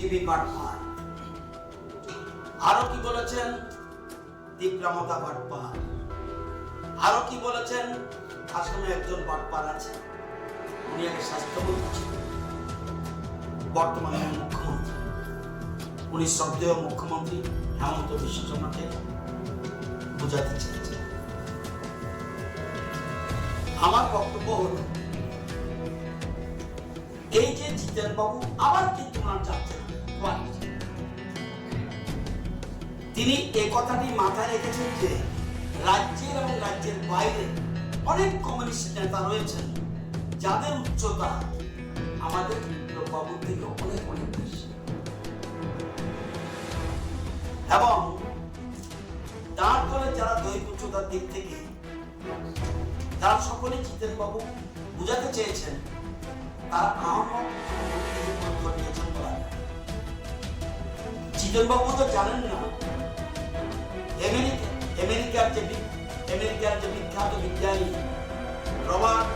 বুদ্ধিজীবী বাটপার আরও কি বলেছেন? দীপ্রামতা বাটপার আরও কি বলেছেন? আসামে একজন বাটপার আছে উনি আগে স্বাস্থ্যমন্ত্রী বর্তমানে মুখ্যমন্ত্রী। উনি শ্রদ্ধেয় মুখ্যমন্ত্রী হেমন্ত বিশ্ব শর্মাকে বোঝাতে চেয়েছেন। আমার বক্তব্য হল, এই যে জিতেন বাবু আবার কিন্তু ওনার যাচ্ছেন। তিনি এই কথাটি মাথায় রেখেছেন যে রাজ্যের এবং রাজ্যের বাইরে অনেক কমিউনিস্ট নেতা রয়েছেন। যাদের উচ্চতা আমাদের বাবুর থেকে অনেক অনেক বেশি। এবং তার দলে যারা দৈহিক উচ্চতার দিক থেকে তারা সকলে জিতেন বাবু বুঝাতে চেয়েছেন, তারা আহমদ নিয়েছেন তো জানেন না। আমেরিকা আমেরিকার যে আমেরিকার যে বিখ্যাত বিজ্ঞানী রবার্ট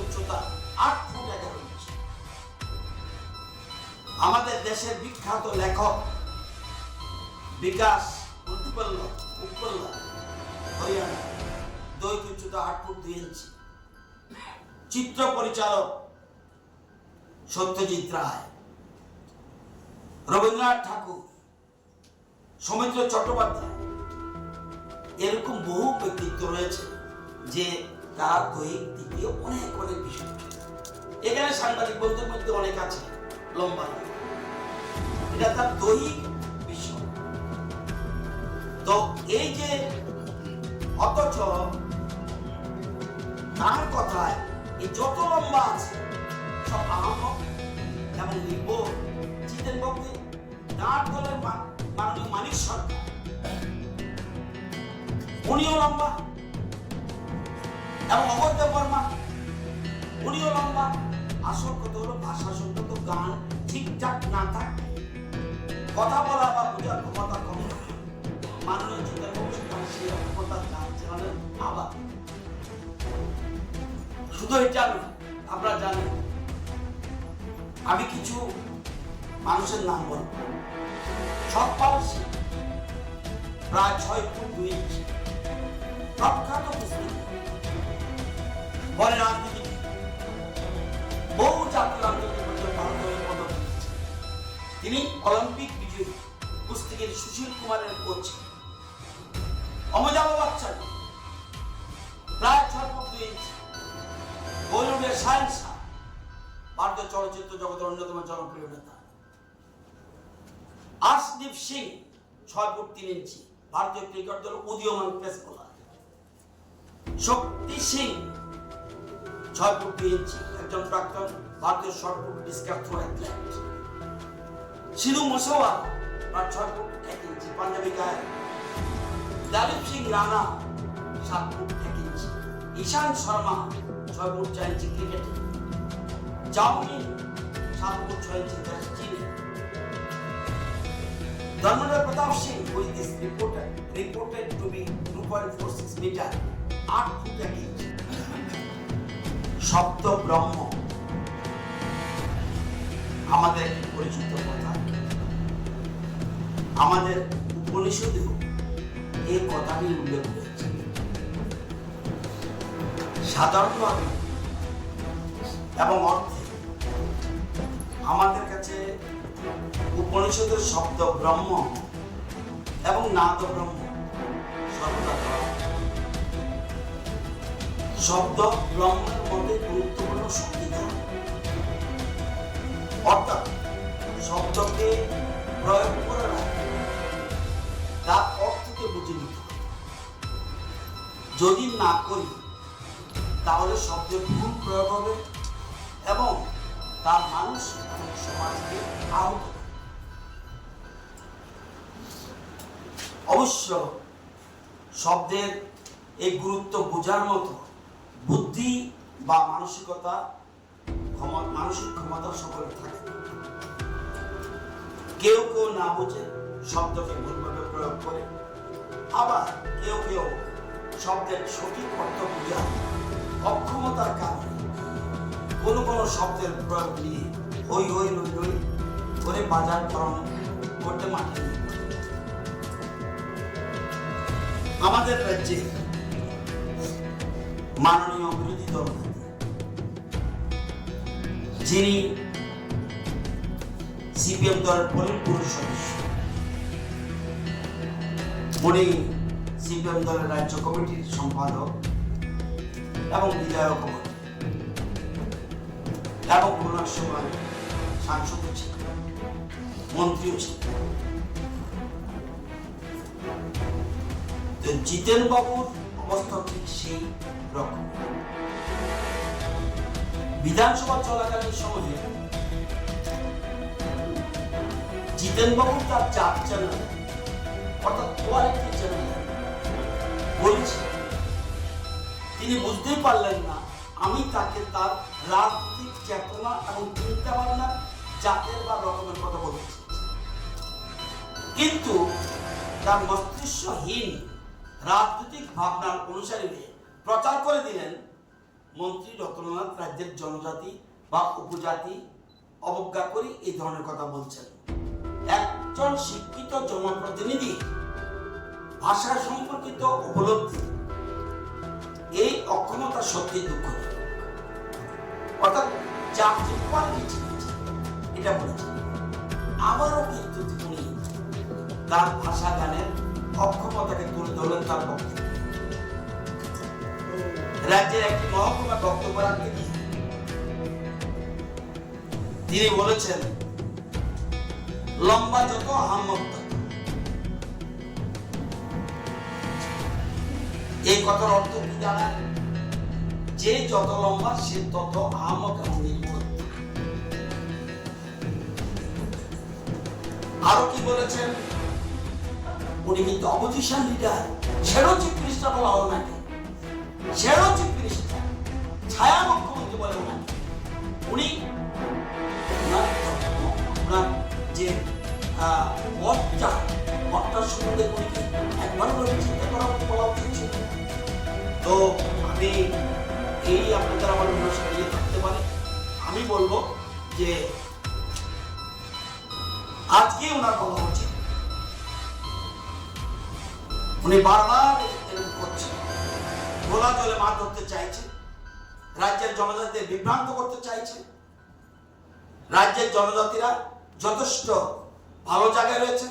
উচ্চতা আট ফুট এগারো আমাদের দেশের বিখ্যাত লেখক বিকাশ উৎপল্ল উৎপল্ল হরিয়ানা দৈহিক উচ্চতা আট ফুট দুই ইঞ্চি। চিত্র পরিচালক সত্যজিৎ রায়। রবীন্দ্রনাথ ঠাকুর, সৌমিত্র চট্টোপাধ্যায়, এরকম বহু ব্যক্তিত্ব রয়েছে যে তার দৈহিক দিক দিয়ে অনেক অনেক বিষয় এখানে সাংবাদিক বন্ধুর মধ্যে অনেক আছে, লম্বা। এটা তার দৈহিক বিষয় তো এই যে অথচ তার কথায় এই যত লম্বা আছে, সব আহমদ এবং লিব জিতেন বক্তি তার দলের মাননীয় মানিক সরকার। উনিও লম্বা এবং অবৈধ বর্মা। উনিও লম্বা। আসল কথা হলো, ভাষা শুদ্ধ গান ঠিকঠাক না থাকে। কথা বলা বা বোঝার ক্ষমতা কম মাননীয় চিন্তা কমিশন সেই ক্ষমতা গান চালালেন আবার শুধু এটা আপনারা জানেন, আমি কিছু মানুষের নাম বলব সব সিং প্রায় ছয় ফুট দুই ইঞ্চি। প্রখ্যাত কুস্তি পরে রাজনীতি বহু জাতীয় আন্তর্জাতিক পর্যায়ে ভারতের পদক তিনি অলিম্পিক বিজয়ী, কুস্তিগির সুশীল কুমারের কোচ। অমজাব বচ্চন প্রায় ছয় ফুট দুই ইঞ্চি। বলিউডের সায়েন্স ভারতীয় চলচ্চিত্র জগতের অন্যতম জনপ্রিয় নেতা। আশদীপ সিং ছয় ফুট তিন ইঞ্চি, ভারতীয় ক্রিকেট দল উদীয়মান পেস বোলার। শক্তি সিং ছয় ফুট দুই ইঞ্চি, একজন প্রাক্তন ভারতীয় short foot discus throw athlete Sidhu মুসাওয়া তার ছয় ফুট এক ইঞ্চি, পাঞ্জাবি গায়ক। লালিত সিং রানা সাত ফুট এক ইঞ্চি, ঈশান শর্মা ছয় ফুট চার ইঞ্চি ক্রিকেটে জাওমিন সাত ফুট ছয় inch Dharmendra Pratap Singh with this reported reported to be two point four six metre আট ফুট এক ইঞ্চি শব্দ ব্রহ্ম। আমাদের পরিচিত কথা। আমাদের উপনিষদেও এই কথাটি উল্লেখ করেছে। সাধারণভাবে এবং অর্থে আমাদের কাছে উপনিষদের শব্দ ব্রহ্ম এবং নাদ ব্রহ্ম। শব্দ ব্রহ্মের মধ্যে গুরুত্বপূর্ণ শক্তি অর্থাৎ শব্দকে প্রয়োগ করে না, তার অর্থকে বুঝে নিতে যদি না করি, তাহলে শব্দের ভুল প্রয়োগ হবে এবং তার মানুষ সমাজকে আহত অবশ্য শব্দের এই গুরুত্ব বোঝার মতো বুদ্ধি বা মানসিকতা ক্ষমা- মানসিক ক্ষমতা সকলের থাকে। কেউ কেউ না বুঝে শব্দকে ভুলভাবে প্রয়োগ করে। আবার কেউ কেউ শব্দের সঠিক অর্থ বোঝা অক্ষমতার কারণে কোনো কোনো শব্দের প্রয়োগ নিয়ে হই হই রই রই করে বাজার করানো করতে মাঠে নেমে আমাদের রাজ্যে মাননীয় বিরোধী দল যিনি সিপিএম দলের পরিপূর্ণ সদস্য, উনি সিপিএম দলের রাজ্য কমিটির সম্পাদক এবং বিধায়ক এবং কোনো সময় সাংসদও ছিলেন, মন্ত্রীও ছিলেন। তো জিতেন বাবুর অবস্থা ঠিক সেই রকম। বিধানসভা চলাকালীন সময়ে জিতেন বাবু তার চার চ্যানেল অর্থাৎ কোয়ালিটি চ্যানেল বলেছে। তিনি বুঝতেই পারলেন না, আমি তাকে তার রাজনৈতিক চেতনা এবং চিন্তা ভাবনা জাতের বা রকমের কথা বলতে কিন্তু তার মস্তিষ্কহীন রাজনৈতিক ভাবনার অনুসারী হয়ে প্রচার করে দিলেন মন্ত্রী রতননাথ রাজ্যের জনজাতি বা উপজাতি অবজ্ঞা করে এই ধরনের কথা বলছেন। একজন শিক্ষিত জনপ্রতিনিধি ভাষা সম্পর্কিত উপলব্ধি, এই অক্ষমতা সত্যি দুঃখজনক। অর্থাৎ এটা বলেছেন। আবারও কিন্তু তার ভাষা গানের অক্ষমতাকে তুলে ধরলেন তার বক্তব্য রাজ্যের একটি মহকুমা বক্তব্য রাখতে গিয়ে তিনি বলেছেন, লম্বা যত আহম্মক এই কথার অর্থ কি দাঁড়ায় যে যত লম্বা, সে তত আহমক এবং নির্বোধ আরও কি বলেছেন? উনি কিন্তু অপোজিশন লিডার সেরো চিফ বলা হলো নাকি সেরো চিফ ছায়া মুখ্যমন্ত্রী বলে ওনাকে উনি যে সম্বন্ধে উনি একবার করে চিন্তা করা বলা উচিত ছিল? তো আমি এই আপনাদের আমার থাকতে পারে। আমি বলব যে, আজকে ওনার বলা উচিত উনি বারবার এরকম করছেন। গোলা জলে মাছ ধরতে চাইছে। রাজ্যের জনজাতিদের বিভ্রান্ত করতে চাইছে। রাজ্যের জনজাতিরা যথেষ্ট ভালো জায়গায় রয়েছে।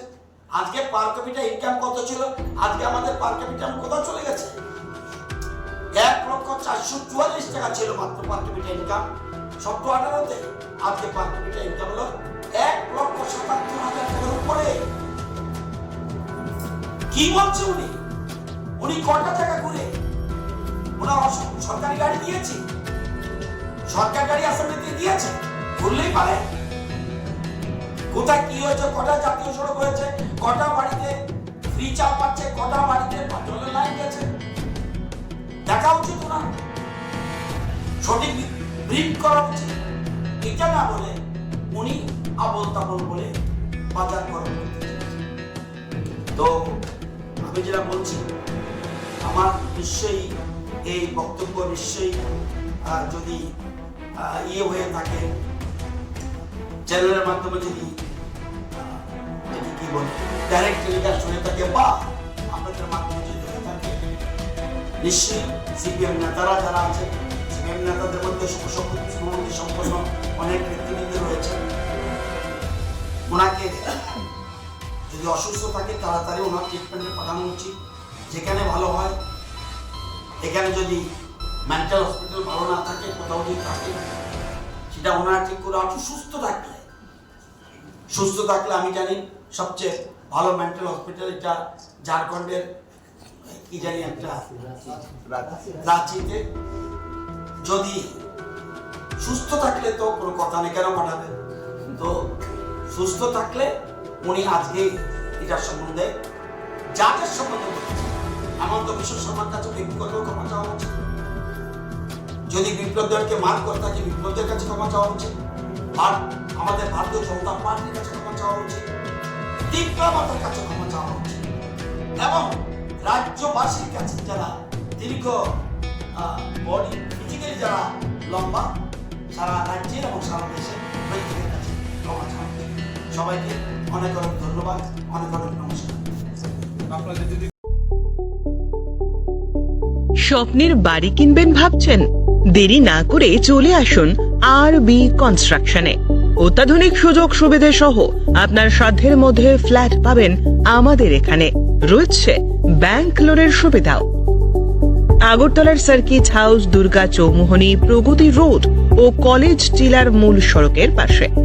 আজকে পার ক্যাপিটা ইনকাম কত ছিল? আজকে আমাদের পার ক্যাপিটা কোথাও চলে গেছে? এক লক্ষ চারশো চুয়াল্লিশ টাকা ছিল মাত্র পার ক্যাপিটা ইনকাম সত্তর আঠারোতে আজকে পার ক্যাপিটা ইনকাম হলো এক লক্ষ সাতাত্তর হাজার টাকার উপরে। কি বলছে উনি? উনি কটা টাকা করে ওনার সরকারি গাড়ি দিয়েছে সরকার গাড়ি অ্যাসেম্বলিতে দিয়েছে? বললেই পারে। কোথায় কি হয়েছে? কটা জাতীয় সড়ক হয়েছে? কটা বাড়িতে ফ্রি চা পাচ্ছে? কটা বাড়িতে পেট্রোলের লাইন গেছে? দেখা উচিত না সঠিক ব্রিফ করা উচিত। এটা না বলে উনি আবল তাবল বলে বাজার করা তো আমি যেটা বলছি আমার নিশ্চয়ই এই বক্তব্য নিশ্চয়ই যদি ইয়ে হয়ে থাকে, চ্যানেলের মাধ্যমে যদি এটি কি বলে ডাইরেক্ট টেলিকাস্ট হয়ে থাকে, বা আপনাদের মাধ্যমে যদি হয়ে থাকে, নিশ্চয়ই সিপিএম নেতারা যারা আছেন সিপিএম নেতাদের মধ্যে সম্পন্ন অনেক নেতৃবৃন্দ রয়েছেন। ওনাকে যদি অসুস্থ থাকে, তাড়াতাড়ি ওনার ট্রিটমেন্টে পাঠানো উচিত। যেখানে ভালো হয়, এখানে যদি মেন্টাল হসপিটাল ভালো না থাকে, কোথাও যদি থাকে, সেটা ওনারা ঠিক করে একটু সুস্থ থাকলে সুস্থ থাকলে আমি জানি সবচেয়ে ভালো মেন্টাল হসপিটাল এটা ঝাড়খণ্ডের, কি জানি একটা, রাঁচিতে। যদি সুস্থ থাকলে তো কোনো কথা নেই, কেন পাঠাবে তো সুস্থ থাকলে উনি আজকে এটার সম্বন্ধে যাদের সম্বন্ধে বলেছেন, হেমন্ত বিশ্ব শর্মার কাছে ব্যক্তিগত ক্ষমা চাওয়া উচিত। যদি বিপ্লবদেরকে মার করে থাকে বিপ্লবদের কাছে ক্ষমা চাওয়া উচিত। আর আমাদের ভারতীয় জনতা পার্টির কাছে ক্ষমা চাওয়া উচিত। দীপ্লবতের কাছে ক্ষমা চাওয়া উচিত। এবং রাজ্যবাসীর কাছে যারা দীর্ঘ বডি ফিজিক্যালি যারা লম্বা সারা রাজ্যের এবং সারা দেশের সবাইকে অনেক অনেক ধন্যবাদ অনেক অনেক নমস্কার। আপনাদের যদি স্বপ্নের বাড়ি কিনবেন ভাবছেন? দেরি না করে চলে আসুন আর বি কনস্ট্রাকশনে অত্যাধুনিক সুযোগ সুবিধে সহ আপনার সাধ্যের মধ্যে ফ্ল্যাট পাবেন আমাদের এখানে। রয়েছে ব্যাংক লোনের সুবিধাও। আগরতলার circuit house Durga Choumuhani Pragati road ও কলেজ টিলার মূল সড়কের পাশে।